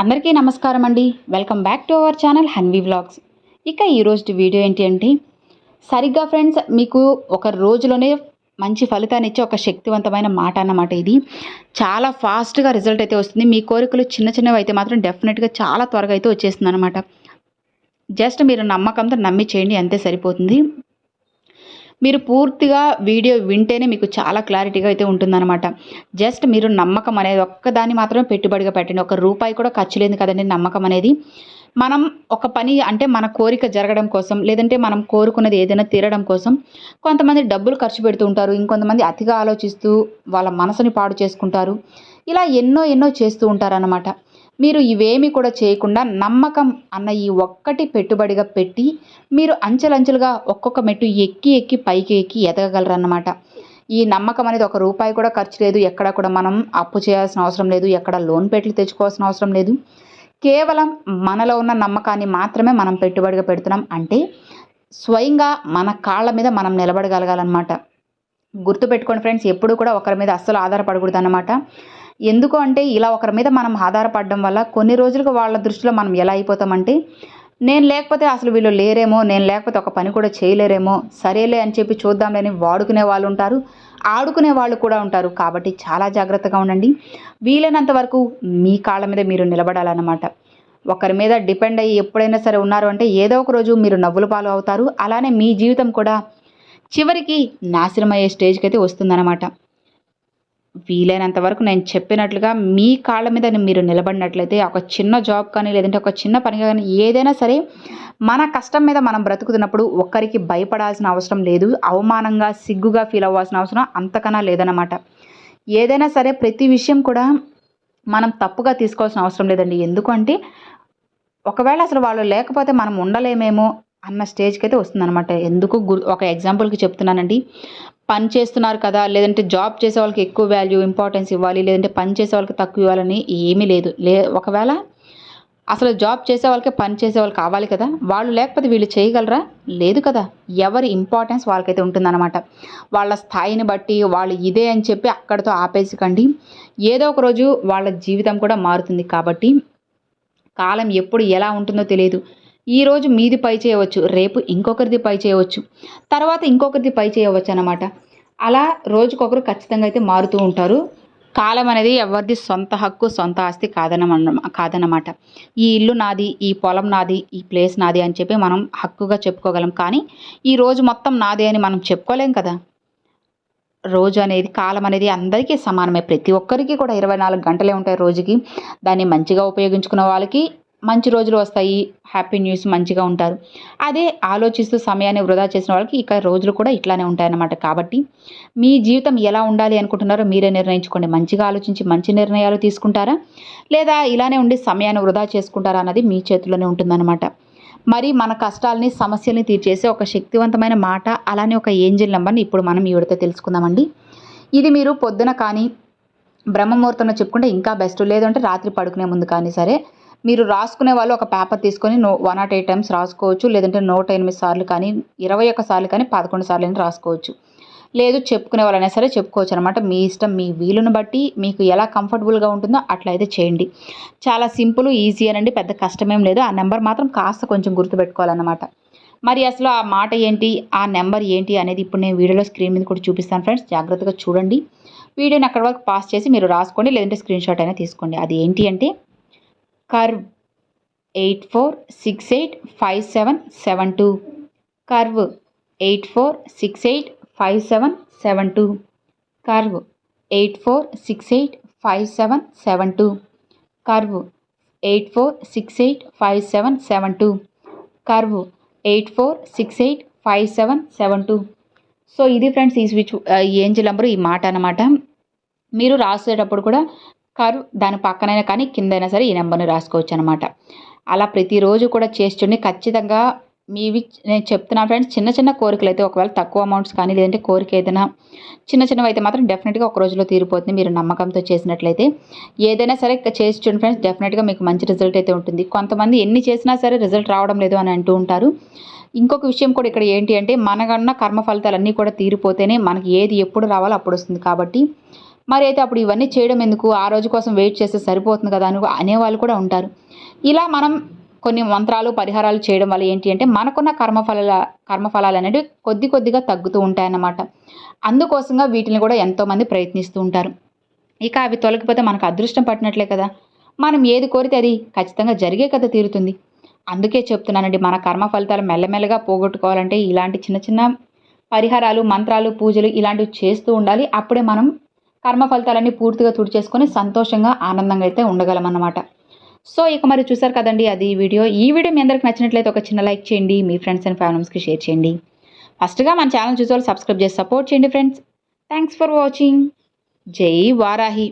అందరికీ నమస్కారం అండి. Welcome back to our channel Hanvi vlogs ఇక ఈరోజు వీడియో ఏంటి అంటే సరిగ్గా ఫ్రెండ్స్ మీకు ఒక రోజులోనే మంచి ఫలితాన్ని ఇచ్చే ఒక శక్తివంతమైన మాట అన్నమాట ఇది. చాలా ఫాస్ట్గా రిజల్ట్ అయితే వస్తుంది. మీ కోరికలు చిన్న చిన్నవి అయితే మాత్రం డెఫినెట్గా చాలా త్వరగా అయితే వచ్చేస్తుంది అనమాట జస్ట్ మీరు నమ్మకంతో నమ్మి చేయండి అంతే సరిపోతుంది. మీరు పూర్తిగా వీడియో వింటేనే మీకు చాలా క్లారిటీగా అయితే ఉంటుందన్నమాట. జస్ట్ మీరు నమ్మకం అనేది ఒక్కదాన్ని మాత్రమే పెట్టుబడిగా పెట్టండి. ఒక రూపాయి కూడా ఖర్చు లేదు కదండి నమ్మకం అనేది. మనం ఒక పని అంటే మన కోరిక జరగడం కోసం లేదంటే మనం కోరుకున్నది ఏదైనా తీరడం కోసం కొంతమంది డబ్బులు ఖర్చు పెడుతూ ఉంటారు. ఇంకొంతమంది అతిగా ఆలోచిస్తూ వాళ్ళ మనసుని పాడు చేసుకుంటారు. ఇలా ఎన్నో ఎన్నో చేస్తూ ఉంటారన్నమాట. మీరు ఇవేమి కూడా చేయకుండా నమ్మకం అన్న ఈ ఒక్కటి పెట్టుబడిగా పెట్టి మీరు అంచెలంచెలుగా ఒక్కొక్క మెట్టు ఎక్కి ఎక్కి పైకి ఎక్కి ఎదగగలరన్నమాట. ఈ నమ్మకం అనేది ఒక రూపాయి కూడా ఖర్చు లేదు. ఎక్కడ కూడా మనం అప్పు చేయాల్సిన అవసరం లేదు. ఎక్కడ లోన్ పెట్టి తెచ్చుకోవాల్సిన అవసరం లేదు. కేవలం మనలో ఉన్న నమ్మకాన్ని మాత్రమే మనం పెట్టుబడిగా పెడుతున్నాం అంటే స్వయంగా మన కాళ్ళ మీద మనం నిలబడగలగాలన్నమాట. గుర్తుపెట్టుకోండి ఫ్రెండ్స్ ఎప్పుడు కూడా ఒకరి మీద అస్సలు ఆధారపడకూడదు అన్నమాట ఎందుకు అంటే ఇలా ఒకరి మీద మనం ఆధారపడడం వల్ల కొన్ని రోజులకు వాళ్ళ దృష్టిలో మనం ఎలా అయిపోతామంటే నేను లేకపోతే అసలు వీళ్ళు లేరేమో నేను లేకపోతే ఒక పని కూడా చేయలేరేమో సరేలే అని చెప్పి చూద్దాంలేని వాడుకునే వాళ్ళు ఉంటారు ఆడుకునే వాళ్ళు కూడా ఉంటారు. కాబట్టి చాలా జాగ్రత్తగా ఉండండి. వీలైనంత వరకు మీ కాళ్ళ మీద మీరు నిలబడాలన్నమాట. ఒకరి మీద డిపెండ్ అయ్యి ఎప్పుడైనా సరే ఉన్నారు అంటే ఏదో ఒక రోజు మీరు నవ్వుల పాలు అవుతారు. అలానే మీ జీవితం కూడా చివరికి నాశనం అయ్యే స్టేజ్కి అయితే వస్తుందన్నమాట. వీలైనంత వరకు నేను చెప్పినట్లుగా మీ కాళ్ళ మీద మీరు నిలబడినట్లయితే ఒక చిన్న జాబ్ కానీ లేదంటే ఒక చిన్న పని కానీ ఏదైనా సరే మన కష్టం మీద మనం బ్రతుకుతున్నప్పుడు ఒక్కరికి భయపడాల్సిన అవసరం లేదు. అవమానంగా సిగ్గుగా ఫీల్ అవ్వాల్సిన అవసరం అంతకన్నా లేదన్నమాట. ఏదైనా సరే ప్రతి విషయం కూడా మనం తప్పుగా తీసుకోవాల్సిన అవసరం లేదండి. ఎందుకంటే ఒకవేళ అసలు వాళ్ళు లేకపోతే మనం ఉండలేమేమో అన్న స్టేజ్కి అయితే వస్తుందన్నమాట. ఎందుకు గుర్ ఒక ఎగ్జాంపుల్కి చెప్తున్నానండి. పని చేస్తున్నారు కదా లేదంటే జాబ్ చేసే వాళ్ళకి ఎక్కువ వాల్యూ ఇంపార్టెన్స్ ఇవ్వాలి లేదంటే పని చేసే వాళ్ళకి తక్కువ ఇవ్వాలని ఏమీ లేదు. లే ఒకవేళ అసలు జాబ్ చేసే వాళ్ళకి పని చేసే వాళ్ళు కావాలి కదా వాళ్ళు లేకపోతే వీళ్ళు చేయగలరా? లేదు కదా. ఎవరి ఇంపార్టెన్స్ వాళ్ళకైతే ఉంటుందన్నమాట. వాళ్ళ స్థాయిని బట్టి వాళ్ళు ఇదే అని చెప్పి అక్కడితో ఆపేసకండి. ఏదో ఒక రోజు వాళ్ళ జీవితం కూడా మారుతుంది కాబట్టి కాలం ఎప్పుడు ఎలా ఉంటుందో తెలియదు. ఈరోజు మీది పై చేయవచ్చు రేపు ఇంకొకరిది పై చేయవచ్చు. తర్వాత ఇంకొకరిది పై చేయవచ్చు అనమాట అలా రోజుకొకరు ఖచ్చితంగా అయితే మారుతూ ఉంటారు. కాలం అనేది ఎవరిది సొంత హక్కు సొంత ఆస్తి కాదనమ కాదనమాట ఈ ఇల్లు నాది ఈ పొలం నాది ఈ ప్లేస్ నాది అని చెప్పి మనం హక్కుగా చెప్పుకోగలం. కానీ ఈ రోజు మొత్తం నాది అని మనం చెప్పుకోలేం కదా. రోజు అనేది కాలం అనేది అందరికీ సమానమే. ప్రతి ఒక్కరికి కూడా ఇరవై నాలుగు గంటలే ఉంటాయి రోజుకి. దాన్ని మంచిగా ఉపయోగించుకున్న వాళ్ళకి మంచి రోజులు వస్తాయి హ్యాపీ న్యూస్ మంచిగా ఉంటారు. అదే ఆలోచిస్తూ సమయాన్ని వృధా చేసిన వాళ్ళకి ఇక రోజులు కూడా ఇట్లానే ఉంటాయన్నమాట. కాబట్టి మీ జీవితం ఎలా ఉండాలి అనుకుంటున్నారో మీరే నిర్ణయించుకోండి. మంచిగా ఆలోచించి మంచి నిర్ణయాలు తీసుకుంటారా? లేదా ఇలానే ఉండి సమయాన్ని వృధా చేసుకుంటారా అన్నది మీ చేతిలోనే ఉంటుందన్నమాట. మరి మన కష్టాలని సమస్యల్ని తీర్చేసే ఒక శక్తివంతమైన మాట అలానే ఒక ఏంజిల్ నెంబర్ని ఇప్పుడు మనం ఈ తెలుసుకుందామండి. ఇది మీరు పొద్దున కానీ బ్రహ్మముహూర్తంలో చెప్పుకుంటే ఇంకా బెస్ట్. లేదంటే రాత్రి పడుకునే ముందు కానీ సరే మీరు రాసుకునే వాళ్ళు ఒక పేపర్ తీసుకొని no one not eight times రాసుకోవచ్చు. లేదంటే నూట ఎనిమిది సార్లు కానీ ఇరవై ఒక్క సార్లు కానీ పదకొండు సార్లు అని రాసుకోవచ్చు. లేదు చెప్పుకునే వాళ్ళైనా సరే చెప్పుకోవచ్చు అనమాట మీ ఇష్టం మీ వీలుని బట్టి మీకు ఎలా కంఫర్టబుల్గా ఉంటుందో అట్లా అయితే చేయండి. చాలా సింపుల్ ఈజీ అనండి. పెద్ద కష్టమేం లేదు. ఆ నెంబర్ మాత్రం కాస్త కొంచెం గుర్తుపెట్టుకోవాలన్నమాట మరి అసలు ఆ మాట ఏంటి ఆ నెంబర్ ఏంటి అనేది ఇప్పుడు నేను వీడియోలో స్క్రీన్ మీద కూడా చూపిస్తాను ఫ్రెండ్స్. జాగ్రత్తగా చూడండి. వీడియోని అక్కడ వరకు పాస్ చేసి మీరు రాసుకోండి. లేదంటే స్క్రీన్ షాట్ అయినా తీసుకోండి. అది ఏంటి అంటే curve eight four six eight five seven seven two. Curve eight four six eight five seven seven two. Curve eight four six eight five seven seven two. Curve eight four six eight five seven seven two. Curve eight four six eight five seven seven two. So ఇది friends ఈ switch angel number ఈ మాట అనమాట మీరు రాసేటప్పుడు కూడా car దాని పక్కనైనా కానీ కిందైనా సరే ఈ నెంబర్ని రాసుకోవచ్చు అనమాట అలా ప్రతిరోజు కూడా చేస్తుండే ఖచ్చితంగా మీవి నేను చెప్తున్నా ఫ్రెండ్స్ చిన్న చిన్న కోరికలు అయితే ఒకవేళ తక్కువ అమౌంట్స్ కానీ లేదంటే కోరిక ఏదైనా చిన్న చిన్నవి అయితే మాత్రం డెఫినెట్గా ఒక రోజులో తీరిపోతుంది. మీరు నమ్మకంతో చేసినట్లయితే ఏదైనా సరే చేసి చూడండి ఫ్రెండ్స్ డెఫినెట్గా మీకు మంచి రిజల్ట్ అయితే ఉంటుంది. కొంతమంది ఎన్ని చేసినా సరే రిజల్ట్ రావడం లేదు అని అంటూ ఉంటారు. ఇంకొక విషయం కూడా ఇక్కడ ఏంటి అంటే మనకన్నా కర్మ ఫలితాలన్నీ కూడా తీరిపోతేనే మనకి ఏది ఎప్పుడు రావాలో అప్పుడు వస్తుంది కాబట్టి మరి అయితే అప్పుడు ఇవన్నీ చేయడం ఎందుకు? ఆ రోజు కోసం వెయిట్ చేస్తే సరిపోతుంది కదా అని అనేవాళ్ళు కూడా ఉంటారు. ఇలా మనం కొన్ని మంత్రాలు పరిహారాలు చేయడం వల్ల ఏంటి అంటే మనకున్న కర్మఫలాల కర్మఫలాలు అనేవి కొద్ది కొద్దిగా తగ్గుతూ ఉంటాయన్నమాట. అందుకోసంగా వీటిని కూడా ఎంతోమంది ప్రయత్నిస్తూ ఉంటారు. ఇక అవి తొలగిపోతే మనకు అదృష్టం పట్టినట్లే కదా. మనం ఏది కోరితే అది ఖచ్చితంగా జరిగే కథ తీరుతుంది. అందుకే చెప్తున్నానండి మన కర్మ ఫలితాలు మెల్లమెల్లగా పోగొట్టుకోవాలంటే ఇలాంటి చిన్న చిన్న పరిహారాలు మంత్రాలు పూజలు ఇలాంటివి చేస్తూ ఉండాలి. అప్పుడే మనం కర్మ ఫలితాలన్నీ పూర్తిగా తుడిచేసుకొని సంతోషంగా ఆనందంగా అయితే ఉండగలం అన్నమాట సో ఇక మరి చూసారు కదండి అది వీడియో. ఈ వీడియో మీ అందరికి నచ్చినట్లయితే ఒక చిన్న లైక్ చేయండి మీ ఫ్రెండ్స్ అండ్ ఫ్యామిలీస్కి షేర్ చేయండి. ఫస్ట్గా మన ఛానల్ చూసే వాళ్ళు సబ్స్క్రైబ్ చేసి సపోర్ట్ చేయండి ఫ్రెండ్స్. Thanks for watching. జై వారాహి.